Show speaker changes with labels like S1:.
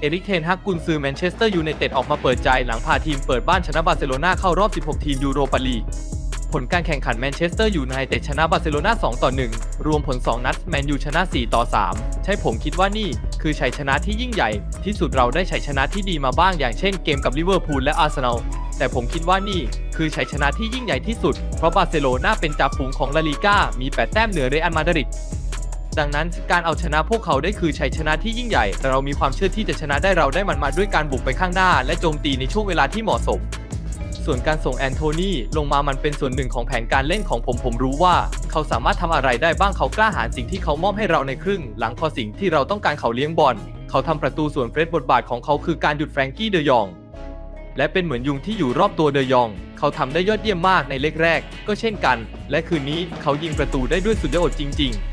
S1: เอริกเทนฮักกุนซือแมนเชสเตอร์ยูไนเต็ดออกมาเปิดใจหลังพาทีมเปิดบ้านชนะบาร์เซโลนาเข้ารอบ 16 ทีมยูโรปาลีก ผลการแข่งขันแมนเชสเตอร์ยูไนเต็ดชนะบาร์เซโลนา2ต่อ 1 รวมผล 2 นัดแมนยูชนะ 4 ต่อ 3 ใช่ผมคิดว่านี่คือชัยชนะที่ยิ่งใหญ่ ที่สุดเราได้ชัยชนะที่ดีมาบ้างอย่างเช่นเกมกับลิเวอร์พูลและอาร์เซนอลแต่ผมคิดว่านี่คือชัยชนะที่ยิ่งใหญ่ที่สุด เพราะบาร์เซโลนาเป็นจ่าฝูงของลาลีกามี 8 แต้มเหนือเรอัลมาดริด ดังนั้นการเอาชนะพวกเขาได้คือชัยชนะที่ยิ่งใหญ่ แต่เรามีความเชื่อที่จะชนะได้เราได้มันมาด้วยการบุกไปข้างหน้า และโจมตีในช่วงเวลาที่เหมาะสม ส่วนการส่งแอนโทนีลงมามันเป็นส่วนหนึ่งของแผนการเล่นของผมผมรู้ว่า เขาสามารถทำอะไรได้บ้างเขากล้าหาญสิ่งที่เขามอบให้เราในครึ่ง หลังพอสิ่งที่เราต้องการเขาเลี้ยงบอลเขาทำประตูส่วนเฟรดบทบาทของเขาคือการหยุดแฟรงกี้เดยองและเป็นเหมือนยุงที่อยู่รอบตัวเดยอง เขาทำได้ยอดเยี่ยมมากในเล็กแรก ก็เช่นกัน และคืนนี้เขายิงประตูได้ด้วยสุดยอดจริง ๆ